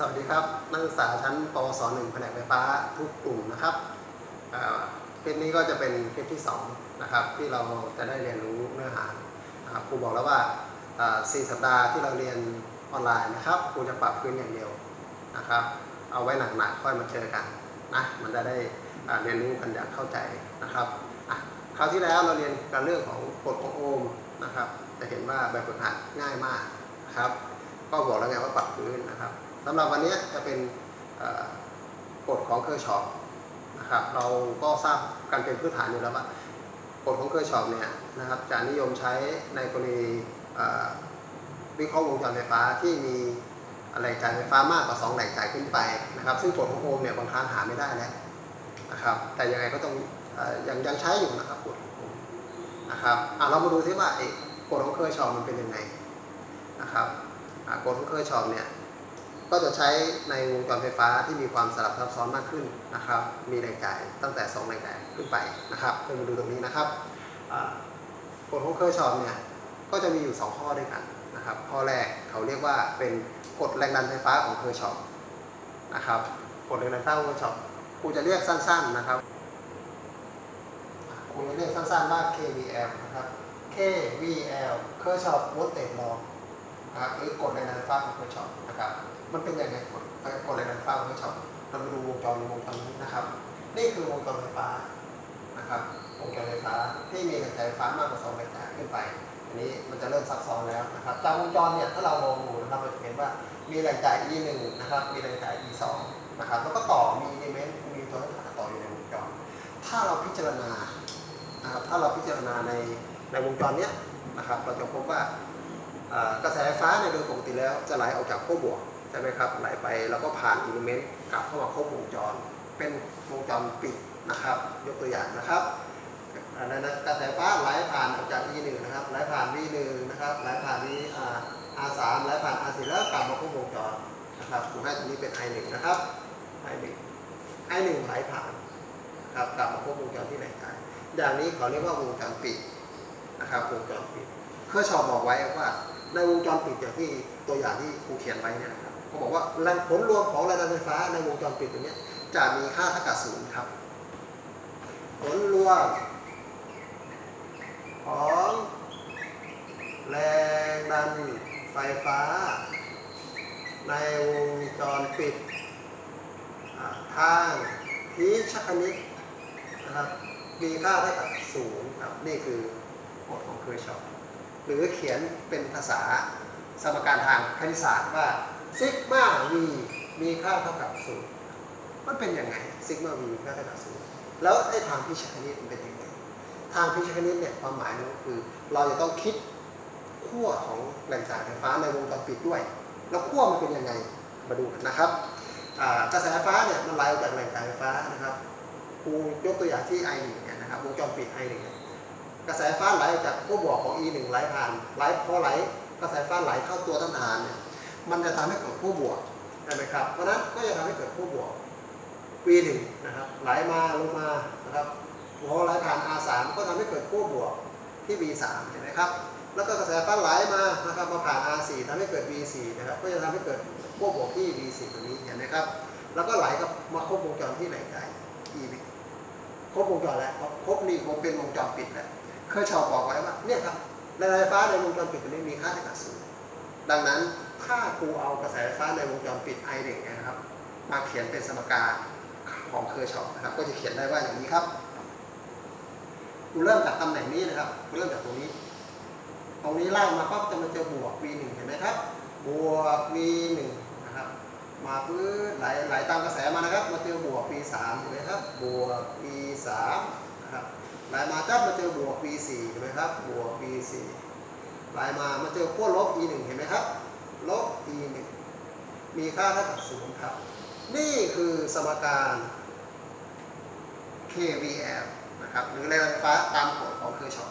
สวัสดีครับ นักศึกษาชั้นปวสหนึ่งแผนกไฟฟ้าทุกกลุ่มนะครับคลิปนี้ก็จะเป็นคลิปที่2นะครับที่เราจะได้เรียนรู้เนื้อหาครูบอกแล้วว่าสี่สัปดาห์ที่เราเรียนออนไลน์นะครับครูจะปรับพื้นอย่างเดียวนะครับ เอาไว้หนักๆค่อยมาเจอกันนะมันจะได้เรียนรู้กันอย่างเข้าใจนะครับคราวที่แล้วเราเรียนกันเรื่องของกฎของโอห์มนะครับ จะเห็นว่าแบบฝึกหัดง่ายมากนะครับ ก็บอกแล้วไงว่าปรับพื้นนะครับ สำหรับวันนี้จะเป็นกฎของเคอร์ชอปนะครับเราก็ทราบกันเป็นพื้นฐานอยู่แล้วว่ากฎของเคอร์ชอปเนี่ยนะครับจะนิยมใช้ในกรณีวิเคราะห์วงจรไฟฟ้าที่มีแหล่งจ่ายไฟฟ้ามากกว่า 2 แหล่งจ่ายขึ้นไปนะครับซึ่งกฎของโอห์มเนี่ยบางครั้งหาไม่ได้แล้วนะครับแต่ยังไงก็ต้องอยังยังใช้อยู่นะครับกฎของโอห์มนะครับอะเรามาดูซิว่าไอ้กฎของเคอร์ชอปมันเป็นยังไงนะครับกฎของเคอร์ชอปเนี่ย ก็จะใช้ในวงจรไฟฟ้าที่มีความสลับซับซ้อนมากขึ้นนะครับ มีแรงจ่ายตั้งแต่2แรงจ่ายขึ้นไปนะครับเรามาดูตรงนี้นะครับกฎของเคอร์ชอปเนี่ยก็จะมีอยู่ 2 ข้อด้วยกันนะครับ ข้อแรกเขาเรียกว่าเป็นกฎแรงดันไฟฟ้าของเคอร์ชอปนะครับกฎแรงดันไฟฟ้าของเคอร์ชอปครูจะเรียกสั้น ๆนะครับครูจะเรียกสั้นๆว่า KVL นะครับ KVL เคอร์ชอป voltage law นะครับหรือกฎแรงดันไฟฟ้าของเคอร์ชอปนะครับ มันเป็นยังไงกฎกฎแรงดันไฟฟ้าของเคอร์ชอปเรามาดูวงจรวงจรนี้นะครับ นี่คือวงจรไฟฟ้านะครับวงจรไฟฟ้าที่มีแรงจ่ายไฟฟ้ามากกว่า2แรงจ่าขึ้นไป อันนี้มันจะเริ่มซับซ้อนแล้วนะครับจากวงจรเนี่ยถ้าเรามองดูนะครับเราจะเห็นว่ามีแรงจ่าย E 1 นะครับ มีแรงจ่าย E 2 นะครับ แล้วก็ต่อมีอิเลเมนต์มีตัวเลขต่ออยู่ในวงจร ถ้าเราพิจารณานะครับถ้าเราพิจารณาในในวงจรเนี้ยนะครับ เราจะพบว่า กระแสไฟฟ้าเนี่ยโดยปกติแล้วจะไหลออกจากขั้วบวกใช่ไหมครับไหลไปแล้วก็ผ่านอิเลเมนต์กลับเข้ามาครบวงจร เป็นวงจรปิดนะครับ ยกตัวอย่างนะครับอันนั้นะกระแสไฟฟ้าไหลผ่านออกจาก E1 นะครับไหลผ่าน V1 นะครับไหลผ่าน V R3 ไหลผ่าน R4 แล้วกลับมาครบวงจรนะครับผมให้ตรงนี้เป็น I1 นะครับ I1 I1 ไหลผ่านครับกลับมาครบวงจรที่ไหนได้อย่างนี้เขาเรียกว่าวงจรปิดนะครับวงจรปิดเคอร์ชอปบอกไว้ว่า ในวงจรปิดอย่างที่ตัวอย่างที่ครูเขียนไว้เนี่ยนะครับเขาบอกว่าแรงผลรวมของแรงดันไฟฟ้าในวงจรปิดตัวนี้จะมีค่าเท่ากับศูนย์ครับ ผลรวมของแรงดันไฟฟ้า ในวงจรปิดทางทีชคณิตนะครับมีค่าเท่ากับศูนย์ครับ นี่คือกฎของเคอร์ชอป หรือเขียนเป็นภาษาสมการทางคณิตศาสตร์ว่าซิกมาวีมีค่าเท่ากับศูนย์มันเป็นยังไงซิกมาวีมีค่าเท่ากับศูนย์แล้วไอ้ทางพิชคณิตมันเป็นยังไงทางพิชคณิตเนี่ยความหมายมันก็คือ เราจะต้องคิดขั้วของแหล่งจ่ายไฟฟ้าในวงจรปิดด้วย แล้วขั้วมันเป็นยังไงมาดูกันนะครับกระแสไฟฟ้าเนี่ยมันไหลออกจากแหล่งจ่ายไฟฟ้านะครับครูยกตัวอย่างที่ I1 เนี่ยนะครับวงจรปิด I1 เนี่ย กระแสไฟฟ้าไหลจากขั้วบวกของ E1 ไหลผ่านไหลพอไหลกระแสไฟฟ้าไหลเข้าตัวต้านทานเนี่ยมันจะทำให้เกิดขั้วบวกใช่ไหมครับ เพราะนั้นก็จะทำให้เกิดขั้วบวก V1 นะครับไหลมาลงมานะครับพอไหลผ่าน R3 ก็ทำให้เกิดขั้วบวกที่ V3 เห็นไหมครับแล้วก็กระแสไฟฟ้าไหลมานะครับมาผ่าน R4 ทำให้เกิด V4 นะครับก็จะทำให้เกิดขั้วบวกที่ V4 ตรงนี้เห็นไหมครับแล้วก็ไหลกับมาครบวงจรที่ไหนได้ E ครบวงจรแล้วครบนี่ผมเป็นวงจรปิดแล้ว เคยชอบบอกไว้ว่าเนี่ยครับแรงไฟฟ้าในวงจรปิดตัวนี้มีค่าเท่ากับศูนย์ดังนั้นถ้าครูเอากระแสไฟฟ้าในวงจรปิด I เด็กนะครับ มาเขียนเป็นสมการของเคอร์ชอปนะครับ ก็จะเขียนได้ว่าอย่างนี้ครับครูเริ่มจากตำแหน่งนี้นะครับครูเริ่มจากตรงนี้ ตรงนี้ไล่มาปั๊บจะมาเจอบวก V1 เห็นไหมครับ บวก V1 นะครับ มาพื้นไหลไหลตามกระแสมานะครับ มาเจอบวก V3 เห็นไหมครับ บวก V3 ไหลมาจับมาเจอบวก V4 เห็นไหมครับ บวก V4 ไหลมามาเจอขั้วลบ E1 เห็นไหมครับ ลบ E1 มีค่าเท่ากับศูนย์ครับ นี่คือสมการ KVL นะครับ หรือแรงไฟฟ้าตามกฎของเคอร์ชอป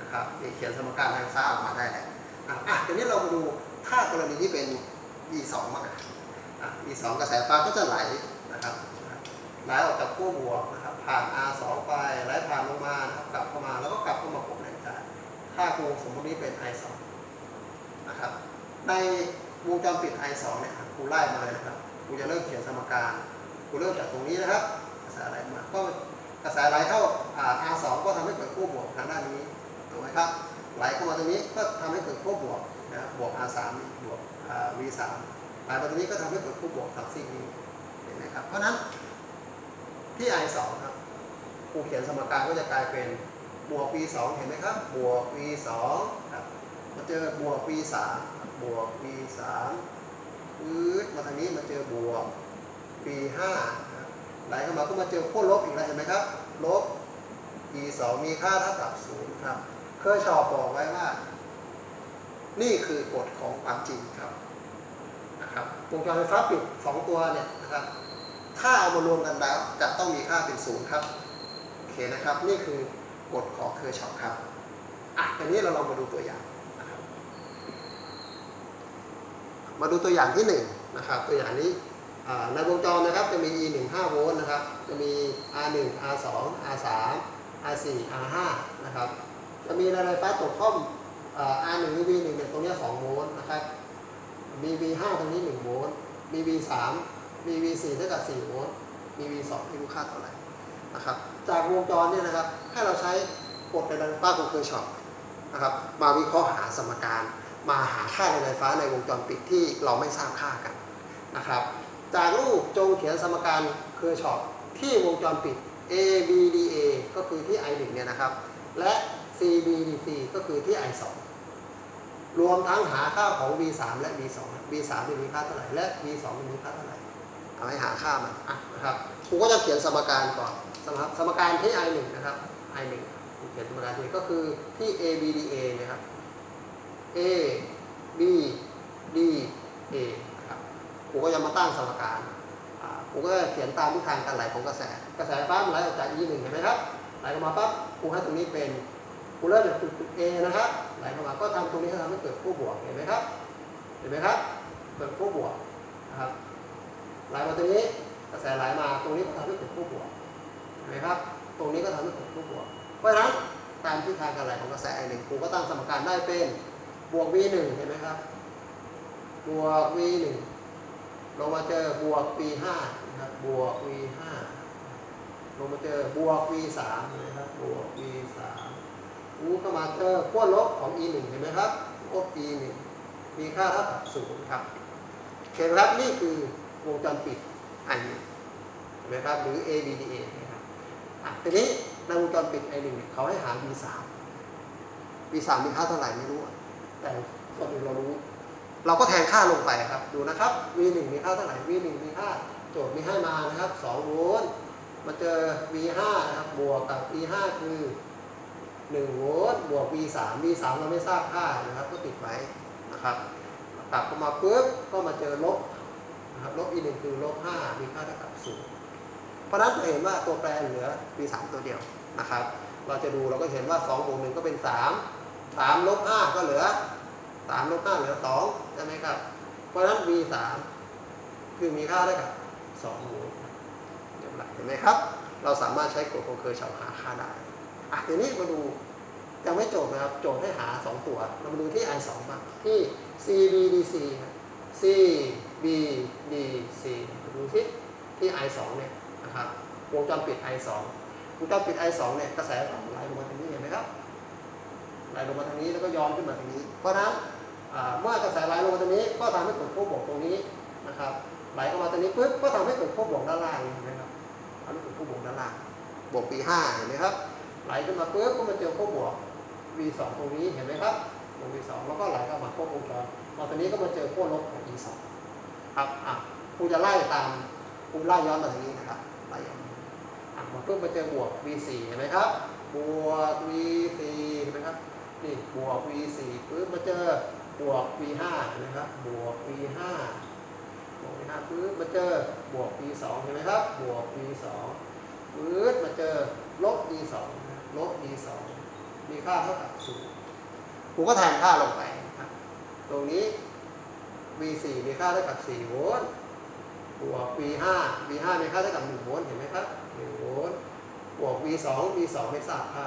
นะครับเขียนสมการแรงไฟฟ้าออกมาได้แล้วอะอะทีนี้เรามาดูถ้ากรณีที่เป็น E2 มางอะ E2 กระแสไฟฟ้าก็จะไหลนะครับ ไหลออกจากขั้วบวกนะ ผ่าน R2 ไปไหลผ่านลงมานะครับกลับเข้ามาแล้วก็กลับเข้ามาพบแรงจ่ายค่าครูสมมตินี้เป็น I2 นะครับในวงจรปิด I 2 เนี่ยครูไล่มาเลยนะครับครูจะเริ่มเขียนสมการครูเริ่มจากตรงนี้นะครับกระแสไหลมาก็กระแสไหลเข้า R 2 ก็ทำให้เกิดขั้วบวกทางด้านนี้ถูกไหมครับไหลเข้ามาตรงนี้ก็ทำให้เกิดขั้วบวกนะบวก R 3 บวก V 3 ไหลมาตรงนี้ก็ทำให้เกิดขั้วบวกทางซีกนี้เห็นไหมครับเพราะนั้น ที่ I 2ครับครูเขียนสมการก็จะกลายเป็นบวก V 2เห็นไหมครับ บวก V 2ครับมาเจอบวก V 3บวก V 3ปื๊ดมาทางนี้มาเจอบวก V 5ครับไหลเข้ามาก็มาเจอขั้วลบอีกแล้วเห็นไหมครับ ลบ V 2มีค่าเท่ากับ0ครับ เคยชอบบอกไว้ว่า นี่คือกฎของความจริงครับนะครับวงจรไฟฟ้าปิดสองตัวเนี่ยนะครับ ถ้าเอามารวมกันแล้วจะต้องมีค่าเป็นศูนย์ครับ โอเคนะครับ นี่คือกฎของเคอร์ชอปครับ อะทีนี้เราลองมาดูตัวอย่างนะครับ มาดูตัวอย่างที่หนึ่งนะครับ ตัวอย่างนี้ในวงจรนะครับจะมี E 1 5โวลต์นะครับ จะมี R 1 R 2 R 3 R 4 R 5นะครับ จะมีแรงไฟฟ้าตกข้อมอ่า R 1หรือ V 1เนี่ยตรงนี้2โวลต์นะครับ มี V 5ตรงนี้1โวลต์ มี V 3 มี V 4 เท่ากับ4โวลต์มี V 2 ที่รู้ค่าเท่าไหร่นะครับจากวงจรเนี่ยนะครับให้เราใช้กฎแรงไฟฟ้าของเคอร์ชอปนะครับมาวิเคราะห์หาสมการ มาหาค่าแรงไฟฟ้าในวงจรปิดที่เราไม่ทราบค่ากันนะครับจากรูปจงเขียนสมการเคอร์ชอปที่วงจรปิด A B D A ก็คือที่ I 1เนี่ยนะครับและ C B D C ก็คือที่ I 2รวมทั้งหาค่าของ V 3และ V 2 V 3มีค่าเท่าไหร่และ V 2มีค่าเท่าไหร่ เอาให้หาค่ามันอะนะครับครูก็จะเขียนสมการก่อนสมสมการที่ I 1นะครับ I 1ครูเขียนสมการที่ก็คือที่ A B D A นะครับ A B D A นะครับครูก็จะมาตั้งสมการอ่าครูก็จะเขียนตามทิศทางการไหลของกระแส กระแสไฟฟ้ามันไหลออกจาก E 1เห็นไหมครับไหลออกมาปั๊บครูให้ตรงนี้เป็นครูเริ่มจากจุดจุด A นะครับไหลเข้ามาก็ทำตรงนี้ให้ทำให้เกิดขั้วบวกเห็นไหมครับเห็นไหมครับเกิดขั้วบวกนะครับ ไหลมาตรงนี้กระแสไหลมาตรงนี้ก็ทำให้เกิดขั้วบวกเห็นไหมครับ ตรงนี้ก็ทำให้เกิดขั้วบวก เพราะฉะนั้นตามทิศทางการไหลของกระแส I 1ครูก็ตั้งสมการได้เป็นบวก v 1เห็นไหมครับบวก v 1ลงมาเจอบวก v 5นะครับบวก v 5ลงมาเจอบวก v 3เห็นไหมครับบวก v 3อู้เข้ามาเจอขั้วลบของ e 1เห็นไหมครับลบ e 1มีค่าเท่ากับ0ครับเคไหมครับนี่คือ วงจรปิดอันนี้เห็นไหมครับหรือ ABDA นะครับอะทีนี้ในวงจรปิด I 1เนี่ยเขาให้หา v 3 v 3มีค่าเท่าไหร่ไม่รู้ แต่ก่อนอื่นเรารู้ เราก็แทนค่าลงไปครับ ดูนะครับ v 1 มีค่าเท่าไหร่ v 1 มีค่าโจทย์มีให้มานะครับ2โวลต์มาเจอ v 5 นะครับบวกกับ v 5 คือ1โวลต์บวก v 3 v 3 เราไม่ทราบค่านะครับ ก็ติดไว้นะครับกลับเข้ามาปุ๊บก็มาเจอลบ นะครับลบ e 1คือลบ5มีค่าเท่ากับ0เพราะนั้นจะเห็นว่าตัวแปรเหลือ v 3ตัวเดียวนะครับ เราจะดูเราก็เห็นว่า2บวก1ก็เป็น3 3ลบ5ก็เหลือสามลบห้าเหลือสองใช่ไหมครับ เพราะฉะนั้น v สามคือมีค่าได้กับสองโวลเรียบร้อยเห็นไหมครับ เราสามารถใช้กฎของเคอร์ชอปหาค่าได้อะทีนี้มาดูยังไม่โจทย์นะครับ โจทย์ให้หาสองตัว เรามาดูที่ i 2บ้างที่ CBDC ครับ c I2 เนี่ยนะครับวงจรปิด I2 วงจรปิด I2 เนี่ยกระแสไหลลงมาทางนี้เห็นไหมครับไหลลงมาทางนี้แล้วก็ย้อนขึ้นมาทางนี้ เพราะนั้นเมื่อกระแสไหลลงมาทางนี้ก็ทำให้เกิดโค้งบ่งตรงนี้นะครับไหลเข้ามาทางนี้ปุ๊บก็ทำให้เกิดโค้งบ่งด้านล่างเห็นไหมครับทำให้เกิดโค้งบ่งด้านล่างบวกปีห้าเห็นไหมครับไหลขึ้นมาปุ๊บก็มาเจอโค้งบวก V2 ตรงนี้เห็นไหมครับวง V2 แล้วก็ไหลเข้ามาโค้งวงจรมาตรงนี้ก็มาเจอโค้งลบของ E2 ครับอะครูจะไล่ตาม ครูไล่ย้อนมาทางนี้นะครับไล่ย้อนอะมาปุ๊บมาเจอบวก v สี่เห็นไหมครับ บวก v สี่เห็นไหมครับ นี่บวก v 4ปึ๊บมาเจอบวก v 5นะครับ บวก v 5 บวก v 5ปึ๊บมาเจอบวก v 2 เห็นไหมครับ บวก v 2ปึ๊บมาเจอลบ v 2 ลบ v 2 มีค่าเท่ากับ0ผมก็แทนค่าลงไปนะครับตรงนี้ v 4 มีค่าเท่ากับ4โวลต์ บวก v 5 v 5 มีค่าเท่ากับ1โวลต์เห็นไหมครับ1โวลต์บวก v 2 v 2 ไม่ทราบค่า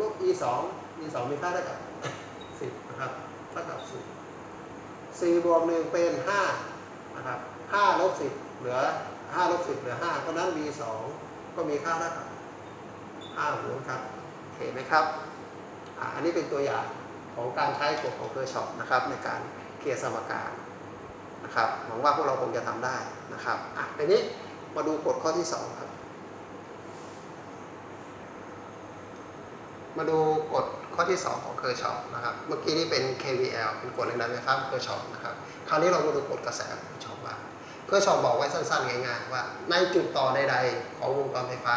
ลบ e 2 e 2 มีค่าเท่ากับ 10 นะครับเท่ากับ0 4บวก1เป็น 5 นะครับ5ลบ10 เหลือ5ลบ10 เหลือ 5 เพราะนั้น b 2ก็มีค่าเท่ากับ5โวลต์ครับเห็นไหมครับอันนี้เป็นตัวอย่างของการใช้กฎของเคอร์ช็อปนะครับในการเคลียร์สมการ นะครับหวังว่าพวกเราคงจะทำได้นะครับอะทีนี้มาดูกฎข้อที่ 2 ครับ มาดูกฎข้อที่ 2 ของเคอร์ชอปนะครับ เมื่อกี้นี่เป็น KVL เป็นกฎแรงดันไฟฟ้าของเคอร์ชอปนะครับ คราวนี้เรามาดูกฎกระแสเคอร์ชอปว่าเคอร์ชอปบอกไว้สั้นๆ ง่ายๆ ว่า ในจุดต่อใดๆ ของวงจรไฟฟ้า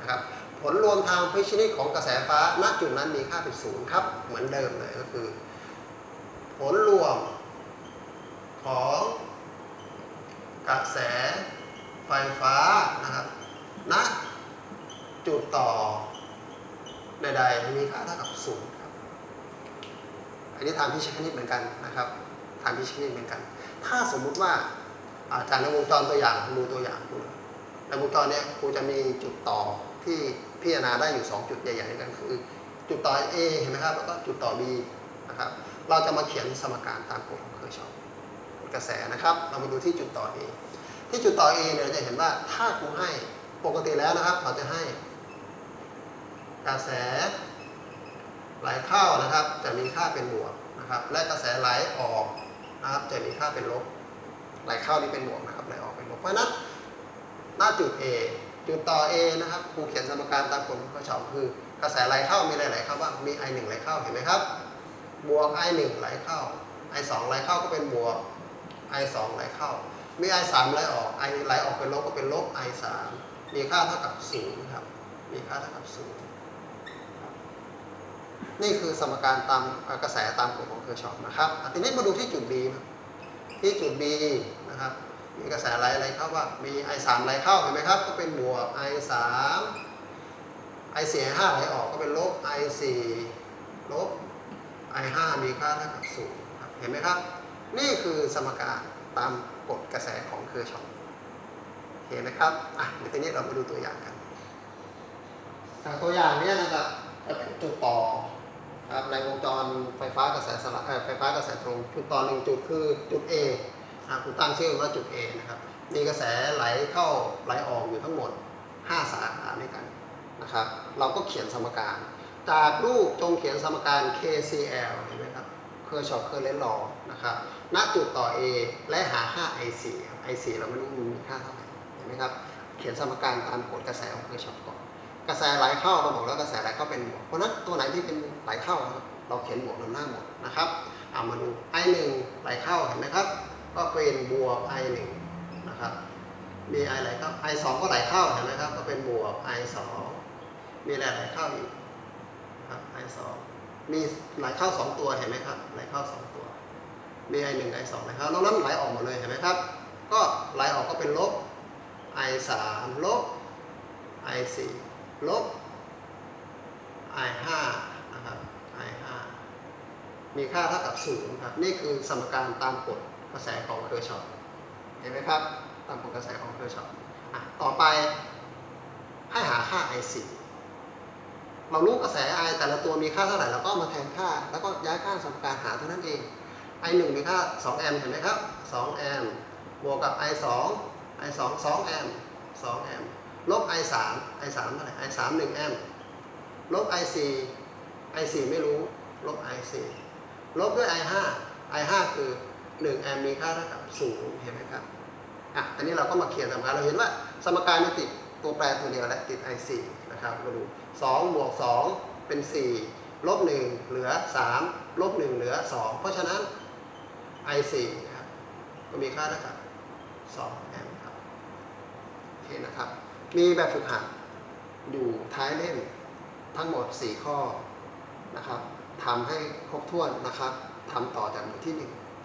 นะครับ ผลรวมทางพิชนิดของกระแสไฟฟ้าณจุดนั้นมีค่าเป็นศูนย์ครับ เหมือนเดิมเลยก็คือ ผลรวม ของกระแสไฟฟ้านะครับณจุดต่อใดๆมีค่าเท่ากับศูนย์ครับ อันนี้ทางพิชคณิตเหมือนกันนะครับทางพิชคณิตเหมือนกัน ถ้าสมมุติว่าอาจากในวงจรตัวอย่างดูตัวอย่างดูในวงจรเนี้ยครูจะมีจุดต่อที่พิจารณาได้อยู่ 2 จุดใหญ่ๆด้วยกันคือ จุดต่อ A เห็นไหมครับแล้วก็จุดต่อ B นะครับ เราจะมาเขียนสมการตามกฎของเคอร์ชอป กระแสนะครับ เรามาดูที่จุดต่อ A ที่จุดต่อ A เนี่ยเราจะเห็นว่าถ้าครูให้ปกติแล้วนะครับเราจะให้ กระแสไหลเข้านะครับ จะมีค่าเป็นบวกนะครับ และกระแสไหลออกนะครับจะมีค่าเป็นลบไหลเข้านี่เป็นบวกนะครับไหลออกเป็นลบเพราะนั้นหน้าจุด A จุดต่อ A นะครับครูเขียนสมการตามกฎของกระชอบคือกระแสไหลเข้ามีอะไรไหลเข้าบ้างมี I 1 ไหลเข้าเห็นไหมครับ บวก I 1 ไหลเข้า I 2 ไหลเข้าก็เป็นบวก I 2ไหลเข้า มี I 3ไหลออก I ไหลออกเป็นลบก็เป็นลบ I 3มีค่าเท่ากับ0ครับ มีค่าเท่ากับ0นี่คือสมการตามกระแสตามกฎของเคอร์ชอปนะครับอะทีนี้มาดูที่จุด B ครับที่จุด B นะครับ มีกระแสไหลอะไรเข้าว่า มี I 3 ไหลเข้าเห็นไหมครับ ก็เป็นบวก I 3 I 4 I 5 ไหลออกก็เป็นลบ I 4 ลบ I 5 มีค่าเท่ากับ0ครับเห็นไหมครับ นี่คือสมการตามกฎกระแสของเคอร์ชอปเห็นไหมครับอะเดี๋ยวทีนี้เรามาดูตัวอย่างกันจากตัวอย่างเนี้นะครับจุดต่อครับในวงจรไฟฟ้ากระแสสลับไฟฟ้ากระแสตรงจุดต่อหนึ่งจุดคือจุด A อะคุณตั้งชื่อว่าจุด A นะครับมีกระแสไหลเข้าไหลออกอยู่ทั้งหมด 5 สาขาด้วยกันนะครับ เราก็เขียนสมการ จากรูปจงเขียนสมการ KCL เห็นไหมครับ เคอร์ชอปเคอร์เรนลอนะครับณจุดต่อ A และหาค่า I4 ครับ I4 เราไม่รู้มันมีค่าเท่าไหร่เห็นไหมครับ เขียนสมการตามกฎกระแสของเคอร์ชอปก่อน กระแสไหลเข้าเราบอกแล้วกระแสไหลเข้าเป็นบวก เพราะนั้นตัวไหนที่เป็นไหลเข้าครับเราเขียนบวกนำหน้าหมดนะครับ เอามาดู i 1 ไหลเข้าเห็นไหมครับ ก็เป็นบวก i 1 นะครับ มี i ไหลเข้า i 2 ก็ไหลเข้าเห็นไหมครับ ก็เป็นบวก i 2 มีอะไรไหลเข้าอีกครับ i 2 มีไหลเข้า2ตัวเห็นไหมครับไหลเข้า2ตัว มี i 1 i 2ไหลเข้านอกนั้นไหลออกหมดเลยเห็นไหมครับ ก็ไหลออกก็เป็นลบ i 3ลบ i 4ลบ i 5นะครับ i 5มีค่าเท่ากับ0ครับ นี่คือสมการตามกฎกระแสของเคอร์ชอปเห็นไหมครับ ตามกฎกระแสของเคอร์ชอปต่อไปให้หาค่า i 4 เรารู้กระแส i แต่ละตัวมีค่าเท่าไหร่เราก็มาแทนค่า แล้วก็ย้ายค่าสมการหาเท่านั้นเอง i 1มีค่า2แอมป์เห็นไหมครับ2แอมป์บวกกับ i 2 i 2 2แอมป์2แอมป์ลบ i 3 i 3เท่าไหร่ i 3 1แอมป์ลบ i 4 i 4ไม่รู้ ลบ i 4ลบด้วย i 5 i 5คือ 1 แอมป์มีค่าเท่ากับ0เห็นไหมครับอะอันนี้เราก็มาเขียนสมการเราเห็นว่าสมการนี้ติดตัวแปรตัวเดียวและติด i 4 นะครับมาดู2บวก2เป็น 4 ลบ 1 เหลือ 3 ลบ 1 เหลือ 2 เพราะฉะนั้น i 4ครับก็มีค่าเท่ากับ2แอมป์ครับโอเคนะครับ มีแบบฝึกหัดอยู่ท้ายเล่มทั้งหมด 4 ข้อนะครับทำให้ครบถ้วนนะครับทำต่อจากหมวดที่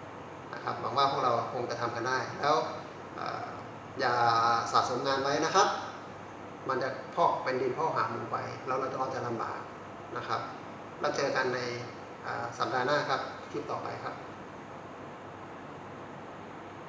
1นะครับหวังว่าพวกเราคงจะทำกันได้ แล้วอย่าสะสมงานไว้นะครับ มันจะพอกเป็นดินพอกหางหมูไป แล้วเราจะเราจะลำบากนะครับเราเจอกันในสัปดาห์หน้าครับคลิปต่อไปครับ